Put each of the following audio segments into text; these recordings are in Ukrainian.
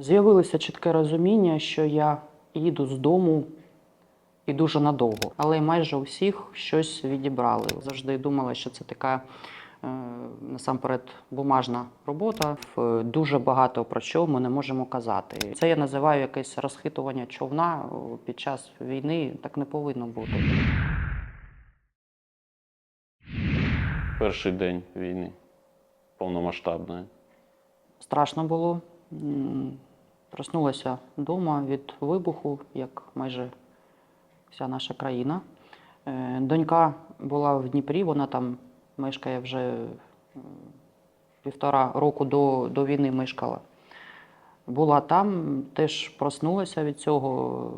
З'явилося чітке розуміння, що я їду з дому і дуже надовго, але майже у всіх щось відібрали. Завжди думала, що це така е, насамперед бумажна робота. Дуже багато про що ми не можемо казати. Це я називаю якесь розхитування човна під час війни. Так не повинно бути. Перший день війни повномасштабної. Страшно було. Проснулася вдома від вибуху, як майже вся наша країна. Е, Донька була в Дніпрі, вона там мешкає вже півтора року до, до війни мешкала. Була там, теж проснулася від цього,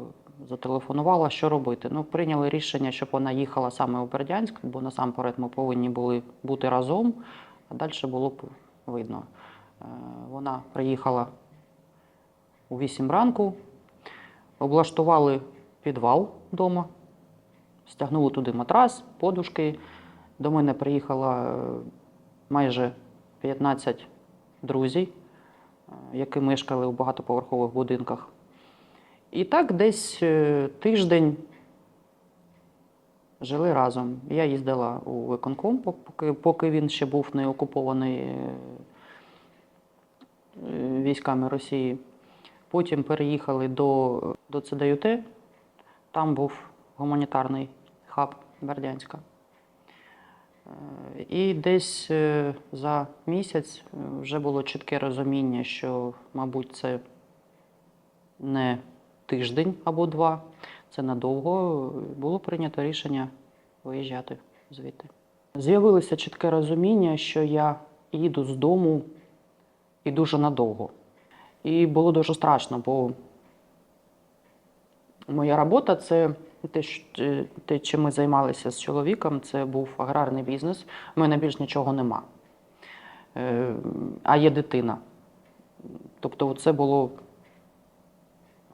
зателефонувала, що робити. Ну, прийняли рішення, щоб вона їхала саме у Бердянськ, бо насамперед ми повинні були бути разом, а далі було б видно. Е, Вона приїхала у 8 ранку, облаштували підвал вдома, стягнули туди матрас, подушки. До мене приїхало е, майже 15 друзів, е, які мешкали у багатоповерхових будинках. І так десь е, тиждень жили разом. Я їздила у виконком, поки, він ще був не окупований військами Росії. Потім переїхали до, до ЦДЮТ, там був гуманітарний хаб Бердянська. Е, І десь е, за місяць е, вже було чітке розуміння, що, мабуть, це не тиждень або два, це надовго. Було прийнято рішення виїжджати звідти. З'явилося чітке розуміння, що я їду з дому і дуже надовго. І було дуже страшно, бо моя робота це те, що- е, те, чим ми займалися з чоловіком, це був аграрний бізнес. У мене більш нічого нема. Е, А є дитина. Тобто, це було.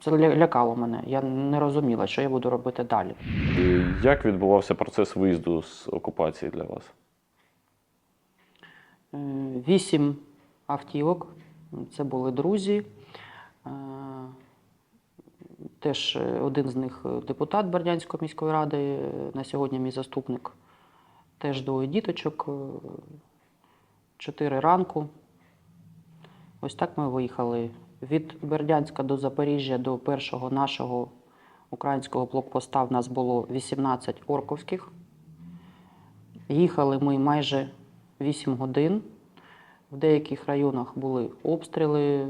Це лякало мене. Я не розуміла, що я буду робити далі. І Як відбувався процес виїзду з окупації для вас? Е, Вісім автівок. Це були друзі. Е, Теж один з них е, депутат Бердянської міської ради, е, на сьогодні мій заступник. Теж двоє діточок. Чотири ранку. Ось так ми виїхали від Бердянська до Запоріжжя до першого нашого українського блокпоста. В нас було 18 орковських. Їхали ми майже 8 годин. В деяких районах були обстріли.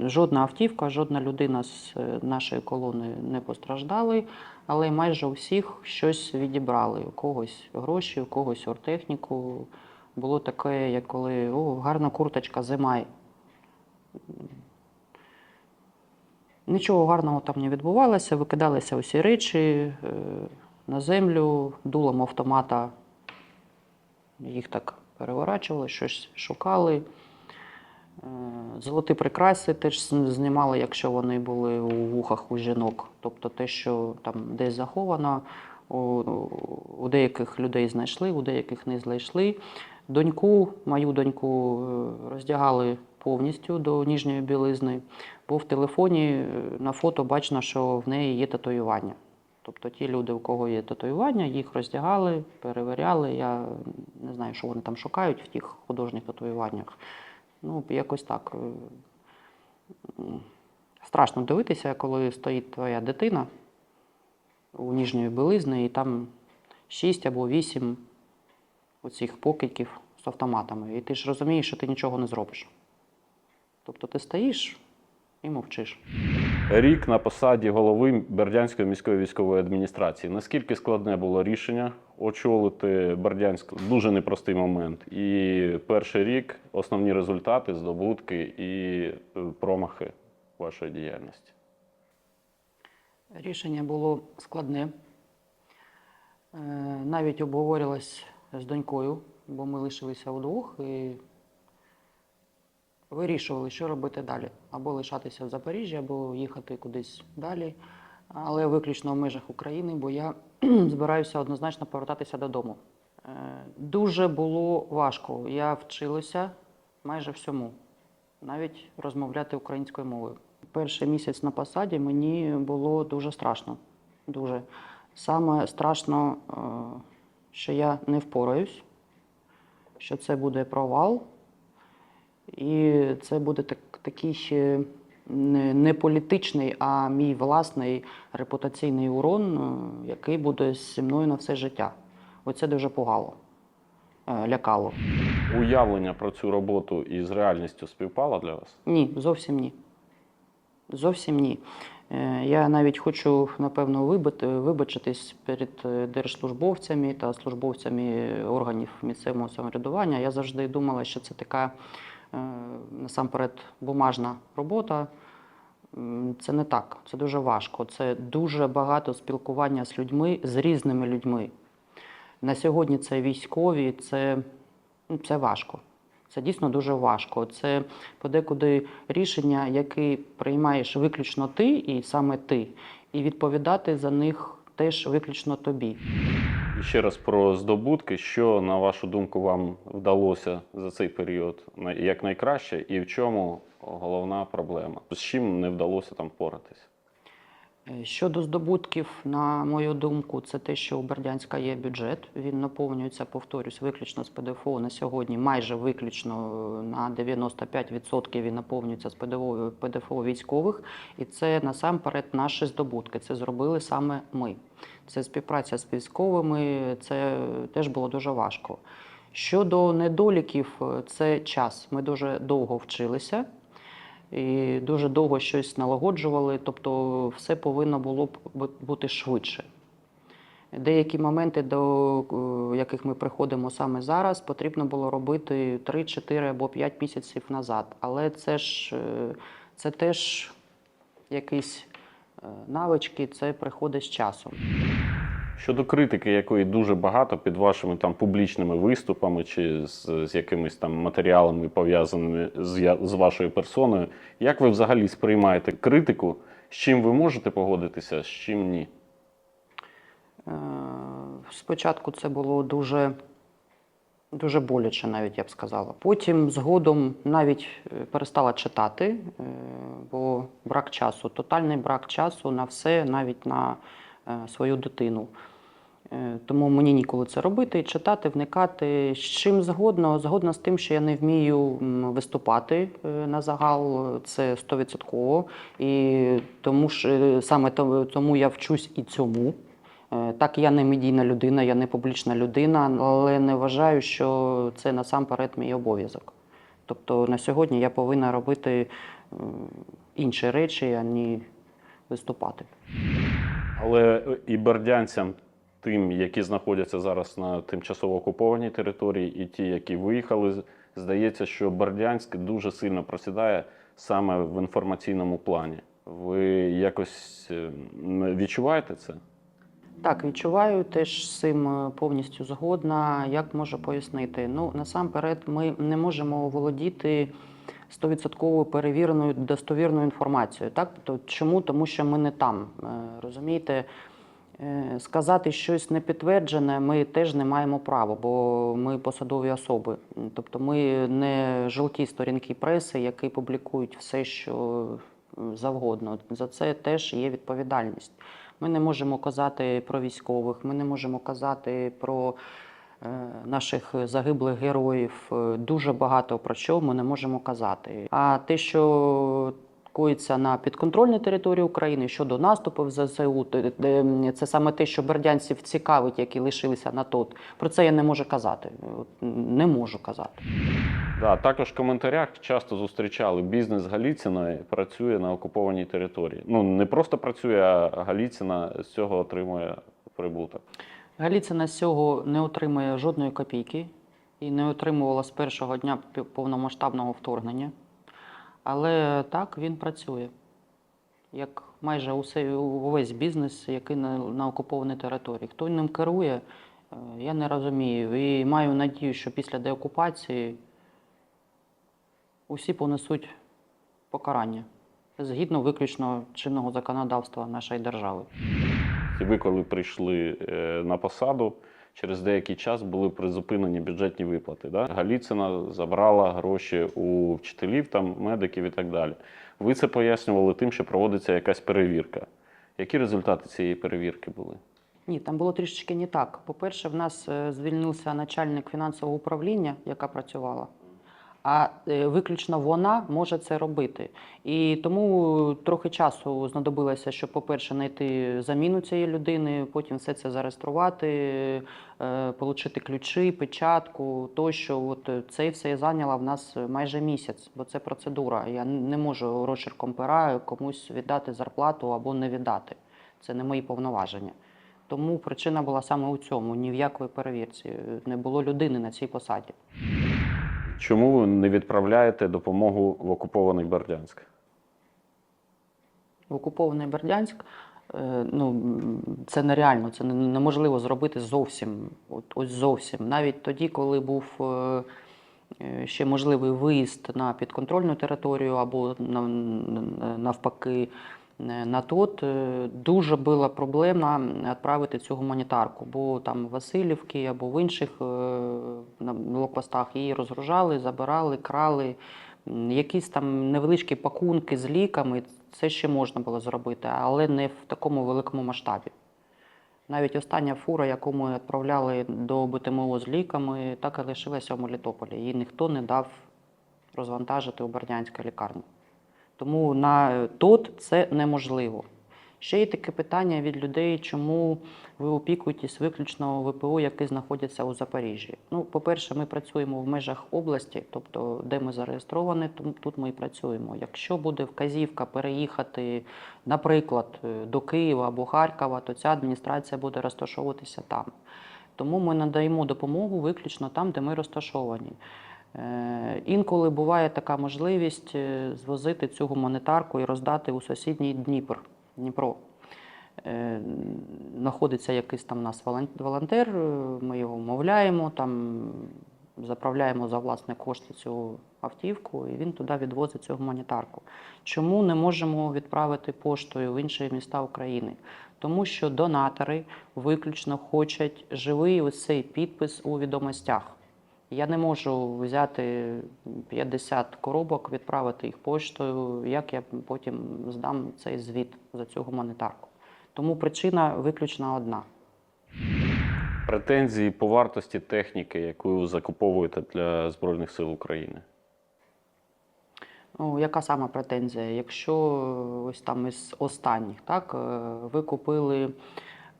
Жодна автівка, жодна людина з е, нашої колони не постраждали, але майже у всіх щось відібрали. У когось гроші, у когось оргтехніку. Було таке, як коли о, гарна курточка, зима. Нічого гарного там не відбувалося, викидалися усі речі е, на землю, дулом автомата їх так переворачували, щось шукали. Е, Золоті прикраси теж знімали, якщо вони були у вухах у жінок. Тобто те, що там десь заховано, у, у деяких людей знайшли, у деяких не знайшли. Доньку, мою доньку е, роздягали повністю до ніжньої білизни, бо в телефоні е, на фото бачно, що в неї є татуювання. Тобто ті люди, у кого є татуювання, їх роздягали, перевіряли. Я не знаю, що вони там шукають в тих художніх татуюваннях. Ну, якось так. Страшно дивитися, коли стоїть твоя дитина у ніжньої білизни, і там шість або вісім оцих покидьків з автоматами. І ти ж розумієш, що ти нічого не зробиш. Тобто ти стоїш і мовчиш. Рік на посаді голови Бердянської міської військової адміністрації. Наскільки складне було рішення очолити Бердянськ? Дуже непростий момент. І перший рік основні результати, здобутки і е, промахи вашої діяльності. Рішення було складне. Е, Навіть обговорювалось з донькою, бо ми лишилися удвох і вирішували, що робити далі. Або лишатися в Запоріжжі, або їхати кудись далі. Але виключно в межах України, бо я збираюся однозначно повертатися додому. Е, Дуже було важко. Я вчилася майже всьому. навіть розмовляти українською мовою. Перший місяць на посаді мені було дуже страшно. Дуже. Саме страшно, е, що я не впораюсь, що це буде провал, і це буде так, такий ще не, політичний, а мій власний репутаційний урон, е, який буде зі мною на все життя. Оце дуже пугало, е, лякало. Уявлення про цю роботу із реальністю співпало для вас? Ні, зовсім ні. Зовсім ні. Е, Я навіть хочу, напевно, вибачитись перед держслужбовцями та службовцями органів місцевого самоврядування. Я завжди думала, що це така насамперед бумажна робота. Це не так, це дуже важко. Це дуже багато спілкування з людьми, з різними людьми. На сьогодні це військові, це, ну, це важко. Це дійсно дуже важко. Це подекуди рішення, які приймаєш виключно ти і саме ти, і відповідати за них теж виключно тобі. І ще раз про здобутки. Що, на вашу думку, вам вдалося за цей період як найкраще, і в чому головна проблема? З чим не вдалося там впоратись? Е, Щодо здобутків, на мою думку, це те, що у Бердянська є бюджет. Він наповнюється, повторюсь, виключно з ПДФО на сьогодні, майже виключно е, на 95% він наповнюється з ПДФО військових. І це насамперед наші здобутки. Це зробили саме ми. Це співпраця з військовими, це теж було дуже важко. Щодо недоліків, е, це час. Ми дуже довго вчилися і дуже довго щось налагоджували, тобто все повинно було б бути швидше. Деякі моменти, до е, яких ми приходимо саме зараз, потрібно було робити 3, 4 або 5 місяців назад. Але це ж е, це теж якісь навички, це приходить з часом. Щодо критики, якої дуже багато під вашими там публічними виступами чи з, з якимись там матеріалами пов'язаними з, з вашою персоною, як ви взагалі сприймаєте критику? З чим ви можете погодитися, з чим ні? Е, Спочатку це було дуже, дуже боляче, навіть я б сказала. Потім згодом навіть е, перестала читати, е, бо брак часу, тотальний брак часу на все, навіть на свою дитину. Е, Тому мені ніколи це робити, читати, вникати. З чим згодно, згодна з тим, що я не вмію виступати е, на загал, це стовідсотково. І тому ж е, саме тому я вчусь і цьому. Е, Так, я не медійна людина, я не публічна людина, але не вважаю, що це насамперед мій обов'язок. Тобто на сьогодні я повинна робити е, інші речі, а не виступати. Але і бердянцям, тим, які знаходяться зараз на тимчасово окупованій території, і ті, які виїхали, здається, що Бердянськ дуже сильно просідає саме в інформаційному плані. Ви якось е, відчуваєте це? Так, відчуваю, теж з цим е, повністю згодна. Як можу пояснити? Ну, насамперед, ми не можемо володіти стовідсотково перевіреною достовірною інформацією. Так? То чому? Тому що ми не там. Е, Розумієте? Е, Сказати щось непідтверджене ми теж не маємо права, бо ми посадові особи. Тобто ми не жовті сторінки преси, які публікують все, що завгодно. За це теж є відповідальність. Ми не можемо казати про військових, ми не можемо казати про е, наших загиблих героїв. Е, Дуже багато про що ми не можемо казати. А те, що коїться на підконтрольній території України щодо наступу в ЗСУ, це саме те, що бердянців цікавить, які лишилися на тот. Про це я не можу казати. Не можу казати. Да, також в коментарях часто зустрічали бізнес Галіціної працює на окупованій території. Ну не просто працює, а Галіціна з цього отримує прибуток. Галіцина з цього не отримує жодної копійки і не отримувала з першого дня повномасштабного вторгнення. Але так він працює, як майже усе, увесь бізнес, який на, на окупованій території. Хто ним керує, е, я не розумію. І маю надію, що після деокупації усі понесуть покарання згідно виключно чинного законодавства нашої держави. І ви, коли прийшли е, на посаду, через деякий час були призупинені бюджетні виплати. Да? Галіцина забрала гроші у вчителів, там, медиків і так далі. Ви це пояснювали тим, що проводиться якась перевірка. Які результати цієї перевірки були? Ні, там було трішечки не так. По-перше, в нас е, звільнився начальник фінансового управління, яка працювала. А е, виключно вона може це робити. І тому трохи часу знадобилося, щоб, по-перше, знайти заміну цієї людини, потім все це зареєструвати, е, отримати ключі, печатку тощо. От е, це все зайняло в нас майже місяць, бо це процедура. Я не можу розчерком пера комусь віддати зарплату або не віддати. Це не мої повноваження. Тому причина була саме у цьому. Ні в якої перевірці. Не було людини на цій посаді. Чому ви не відправляєте допомогу в окупований Бердянськ? В окупований Бердянськ е, ну, це нереально, це неможливо зробити зовсім. От, ось зовсім. Навіть тоді, коли був е, е, ще можливий виїзд на підконтрольну територію або на- на- навпаки на тот, е, дуже була проблема відправити цю гуманітарку, бо там в Васильівці або в інших е, блокпостах її розгружали, забирали, крали. Якісь там невеличкі пакунки з ліками, це ще можна було зробити, але не в такому великому масштабі. Навіть остання фура, яку ми відправляли до БТМО з ліками, так і лишилася в Мелітополі. Її ніхто не дав розвантажити у Бердянську лікарню. Тому на ТОТ це неможливо. Ще є таке питання від людей, чому ви опікуєтесь виключно ВПО, які знаходяться у Запоріжжі. Ну, по-перше, ми працюємо в межах області, тобто де ми зареєстровані, тут ми і працюємо. Якщо буде вказівка переїхати, наприклад, е, до Києва або Харкова, то ця адміністрація буде розташовуватися там. Тому ми надаємо допомогу виключно там, де ми розташовані. Е, Інколи буває така можливість е, звозити цю гуманітарку і роздати у сусідній Дніпр, Дніпро. Е, Знаходиться якийсь там нас волон- волонтер, ми його вмовляємо, там заправляємо за власні кошти цю автівку, і він туди відвозить цю гуманітарку. Чому не можемо відправити поштою в інші міста України? Тому що донатори виключно хочуть живий ось підпис у відомостях. Я не можу взяти 50 коробок, відправити їх поштою, як я потім здам цей звіт за цю гуманітарку. Тому причина виключно одна. Претензії по вартості техніки, яку ви закуповуєте для Збройних сил України? Ну, яка сама претензія? Якщо е, ось там із останніх, так, е, ви купили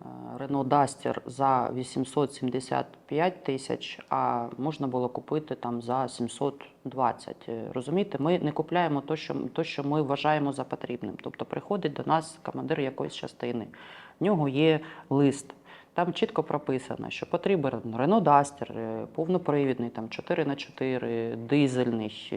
е, Renault Duster за 875 тисяч, а можна було купити там за 720. Е, Розумієте, ми не купляємо то, що, то, що ми вважаємо за потрібним. Тобто приходить до нас командир якоїсь частини, в нього є лист. Там чітко прописано, що потрібен Renault Duster, е, повнопривідний, там 4х4, дизельний.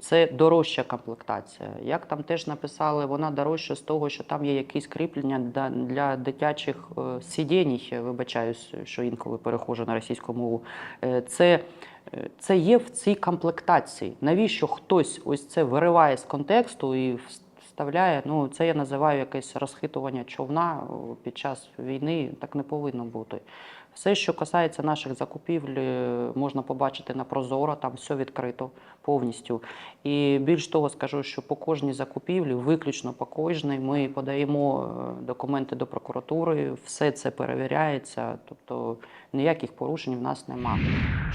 Це дорожча комплектація. Як там теж написали, вона дорожча з того, що там є якісь кріплення для, для дитячих е, сидінь, вибачаюсь, що інколи перехожу на російську мову. Е, Це, е, це є в цій комплектації. Навіщо хтось ось це вириває з контексту і вс- Ну, це я називаю якесь розхитування човна під час війни. Так не повинно бути. Все, що касається наших закупівель, е, можна побачити на Прозоро, там все відкрито повністю. І більш того, скажу, що по кожній закупівлі, виключно по кожній, ми подаємо е, документи до прокуратури, все це перевіряється, тобто ніяких порушень в нас немає.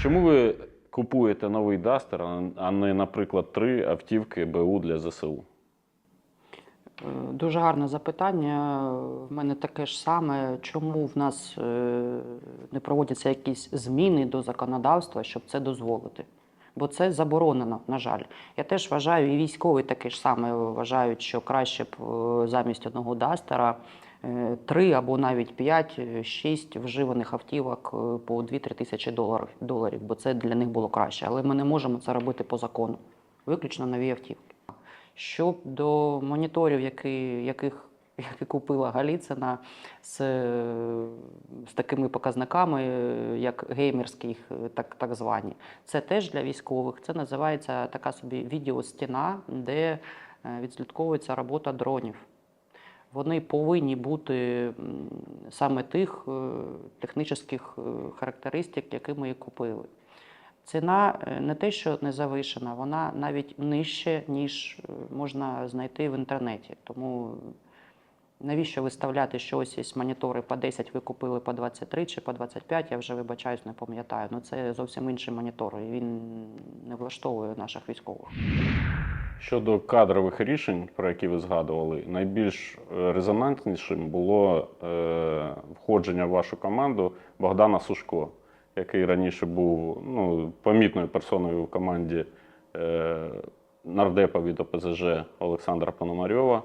Чому ви купуєте новий Дастер, а не, наприклад, три автівки БУ для ЗСУ? Е, Дуже гарне запитання. В мене таке ж саме. Чому в нас е, не проводяться якісь зміни до законодавства, щоб це дозволити? Бо це заборонено, на жаль. Я теж вважаю, і військові таке ж саме вважають, що краще б е, замість одного дастера три або навіть п'ять, е, шість вживаних автівок по 2-3 тисячі доларів, доларів, бо це для них було краще. Але ми не можемо це робити по закону. Виключно нові автівки. Щоб до моніторів, які, яких, які купила Галіцина з, з такими показниками, як геймерські, е, так, так звані, це теж для військових. Це називається така собі відеостіна, де е, відслідковується робота дронів. вони повинні бути саме тих е, технічних е, характеристик, які ми купили. Ціна е, не те, що не завишена, вона навіть нижче, ніж е, можна знайти в інтернеті. Тому навіщо виставляти, що ось є монітори по 10, ви купили по 23 чи по 25, я вже вибачаюсь, не пам'ятаю. Ну це зовсім інший монітор, і він не влаштовує наших військових. Щодо кадрових рішень, про які ви згадували, найбільш е, резонанснішим було е, входження в вашу команду Богдана Сушко, який раніше був ну, помітною персоною в команді е, нардепа від ОПЗЖ Олександра Пономарьова.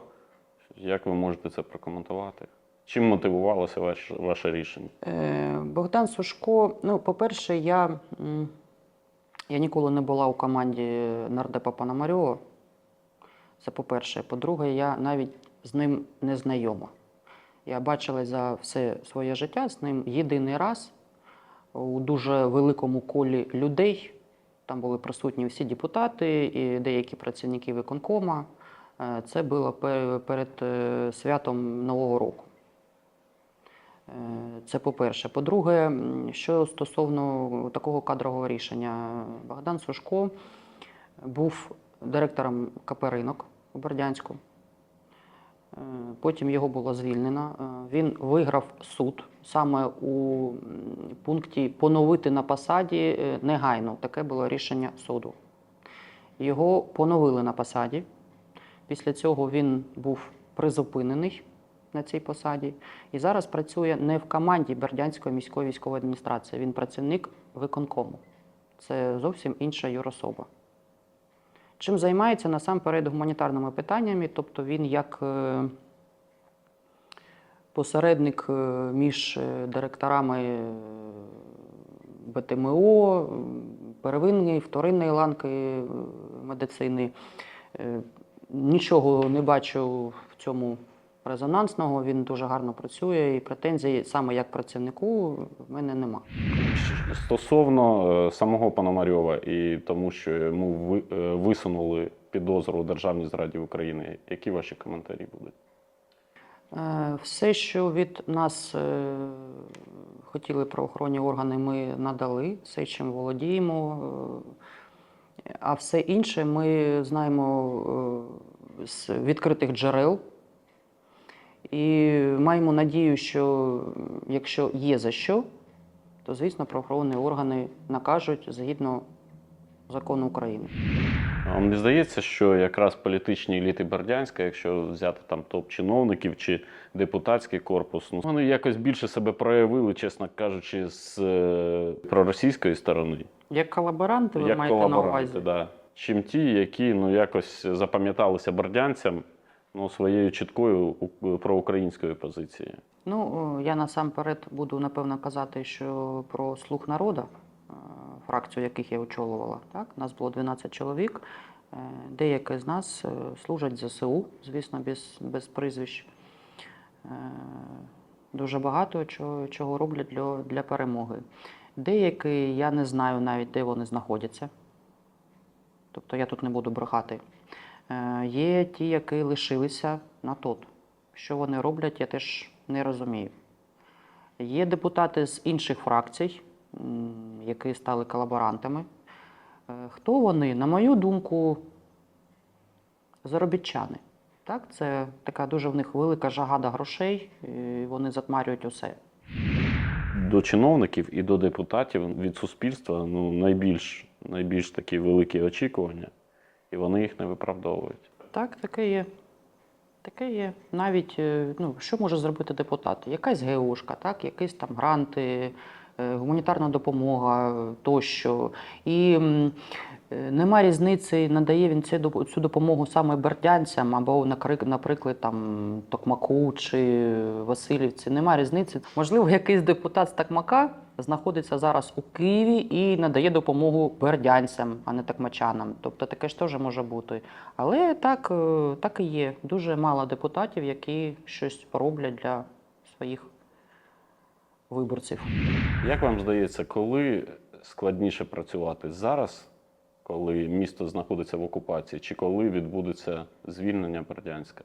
Як ви можете це прокоментувати? Чим мотивувалося ваше, ваше рішення? Е, Богдан Сушко, ну, по-перше, я, я ніколи не була у команді нардепа Пономарьова. Це по-перше. По-друге, я навіть з ним не знайома. Я бачилась за все своє життя з ним єдиний раз у дуже великому колі людей. Там були присутні всі депутати і деякі працівники виконкома. Е, Це було перед е, святом Нового року. Е, Це по-перше. По-друге, що стосовно такого кадрового рішення, Богдан Сушко був директором КП «Ринок» у Бердянську. Е, Потім його було звільнено. Е, Він виграв суд саме у пункті поновити на посаді е, негайно. Таке було рішення суду. Його поновили на посаді. Після цього він був призупинений на цій посаді і зараз працює не в команді Бердянської міської військової адміністрації. Він працівник виконкому. Це зовсім інша юрособа. Чим займається насамперед гуманітарними питаннями, тобто він як е, посередник е, між е, директорами БТМО, первинної, вторинної ланки медицини. Нічого не бачу в цьому резонансного. Він дуже гарно працює, і претензій саме як працівнику в мене нема. Стосовно е, самого Пономарьова і тому, що йому е, висунули підозру у державній зраді України, які ваші коментарі будуть? Е, Все, що від нас хотіли правоохоронні органи, ми надали, все, чим володіємо. А все інше ми знаємо з відкритих джерел. І маємо надію, що якщо є за що, то, звісно, правоохоронні органи накажуть згідно закону України. А Вам здається, що якраз політичні еліти Бердянська, якщо взяти там топ-чиновників чи депутатський корпус, ну вони якось більше себе проявили, чесно кажучи, з е, проросійської сторони, Як колаборанти, ви як маєте на увазі? да. чим ті, які ну якось запам'яталися бердянцям ну, своєю чіткою у- проукраїнською позицією. Ну, я насамперед буду напевно казати, що про слух народу, е, фракцію яких я очолювала. Так? Нас було 12 чоловік. Е, Деякі з нас е, служать ЗСУ, звісно, без, без прізвищ. Е, Дуже багато чого роблять для, для перемоги. Деякі я не знаю навіть, де вони знаходяться. Тобто я тут не буду брехати. Е, Є ті, які лишилися на тот. Що вони роблять, я теж не розумію. Є депутати з інших фракцій, які стали колаборантами. Е, Хто вони? На мою думку, заробітчани. Так? Це така дуже в них велика жага до грошей, і вони затмарюють усе. До чиновників і до депутатів від суспільства ну, найбільш, найбільш такі великі очікування, і вони їх не виправдовують. Так, таке є. Таке є. Навіть е, ну, що може зробити депутат? Якась ГОшка, так? якісь там гранти, е, гуманітарна допомога е, тощо. І нема різниці, надає він цю доп- цю допомогу саме бердянцям або, наприклад, там, Токмаку чи Васильівці. Нема різниці. Можливо, якийсь депутат з Токмака знаходиться зараз у Києві і надає допомогу бердянцям, а не токмачанам. Тобто таке ж теж може бути. Але так, е, так і є. Дуже мало депутатів, які щось роблять для своїх виборців. Як вам здається, коли складніше працювати зараз, коли місто знаходиться в окупації, чи коли відбудеться звільнення Бердянська?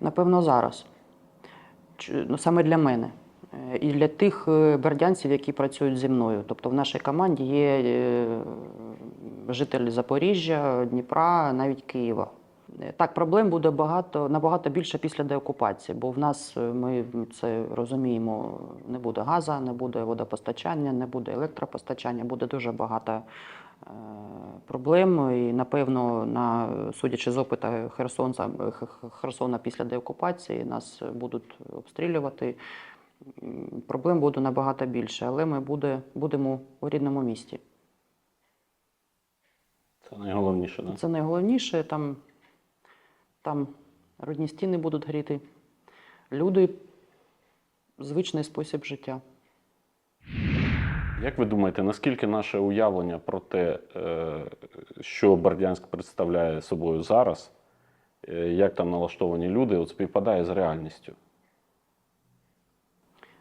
Напевно, зараз. Ну, саме для мене. Е, і для тих е, бердянців, які працюють зі мною. Тобто в нашій команді є е, жителі Запоріжжя, Дніпра, навіть Києва. Так, проблем буде багато, набагато більше після деокупації, бо в нас, е, ми це розуміємо, не буде газу, не буде водопостачання, не буде електропостачання, буде дуже багато е, проблем. І, напевно, на, судячи з опиту Херсонця, Х- Х- Херсона після деокупації, нас будуть обстрілювати. Проблем буде набагато більше, але ми буде, будемо у рідному місті. Це найголовніше, да? Це найголовніше. Там, там родні стіни будуть гріти. Люди звичний спосіб життя. Як ви думаєте, наскільки наше уявлення про те, е, що Бердянськ представляє собою зараз, е, як там налаштовані люди, от співпадає з реальністю?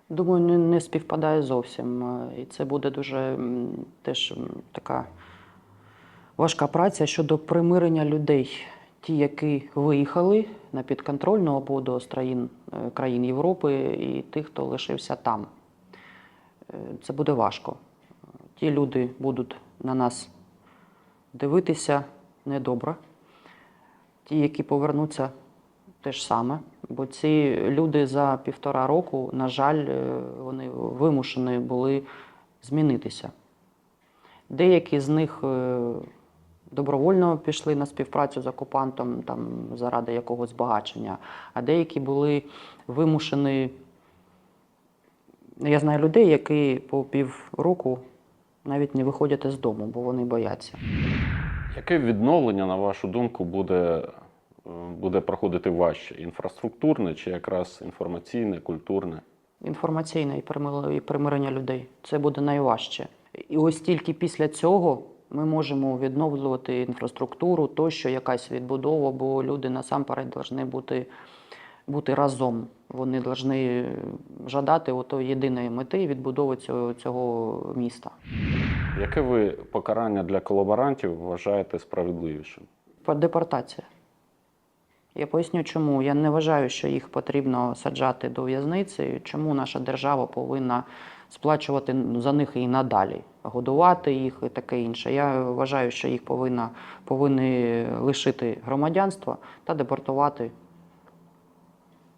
Думаю, не, співпадає зовсім. Е, І це буде дуже теж така важка праця щодо примирення людей. Ті, які виїхали на підконтрольну ободу з країн, е, країн Європи, і тих, хто лишився там. Е, Це буде важко. Ті люди будуть на нас дивитися недобре. Ті, які повернуться, те ж саме. Бо ці люди за півтора року, на жаль, е, вони вимушені були змінитися. Деякі з них добровольно пішли на співпрацю з окупантом там, заради якогось збагачення, а деякі були вимушені. Я знаю людей, які по півроку навіть не виходять із дому, бо вони бояться. Яке відновлення, на вашу думку, буде, буде проходити важче? Інфраструктурне чи якраз інформаційне, культурне? Інформаційне і примирення людей. Це буде найважче. І ось тільки після цього ми можемо відновлювати інфраструктуру, тощо якась відбудова, бо люди насамперед повинні бути, бути разом. Вони повинні жадати ото єдиної мети відбудови цього, цього міста. Яке ви покарання для колаборантів вважаєте справедливішим? Депортація. Я поясню, чому. Я не вважаю, що їх потрібно саджати до в'язниці. Чому наша держава повинна сплачувати за них і надалі, годувати їх і таке інше. Я вважаю, що їх повинна, повинні лишити громадянства та депортувати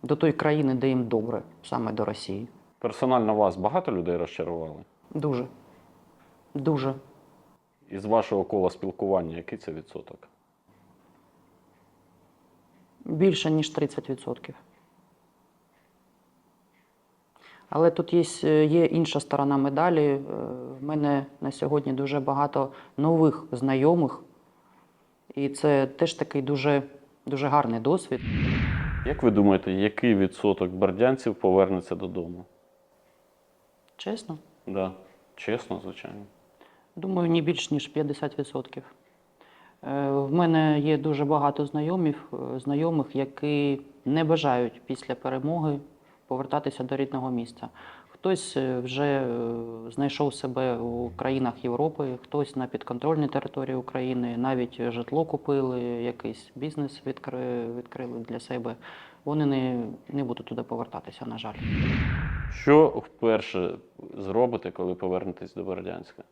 до тої країни, де їм добре, саме до Росії. Персонально вас багато людей розчарували? Дуже. Дуже. Із вашого кола спілкування, який це відсоток? Більше, ніж 30%. Але тут є, е, є інша сторона медалі. Е, В мене на сьогодні дуже багато нових знайомих, і це теж такий дуже, дуже гарний досвід. Як ви думаєте, який відсоток бердянців повернеться додому? Чесно, Да. Чесно, звичайно. думаю, не більш ніж 50%. Е, В мене є дуже багато знайомів, знайомих, які не бажають після перемоги повертатися до рідного міста. Хтось е, вже е, знайшов себе у країнах Європи, хтось на підконтрольній території України, навіть житло купили, якийсь бізнес відкри- відкрили для себе. Вони не, не будуть туди повертатися, на жаль. Що вперше зробите, коли повернетесь до Бердянська?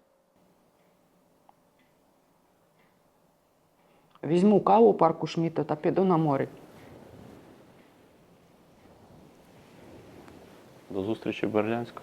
Візьму каву парку Шміта та піду на море. До зустрічі в Бердянську.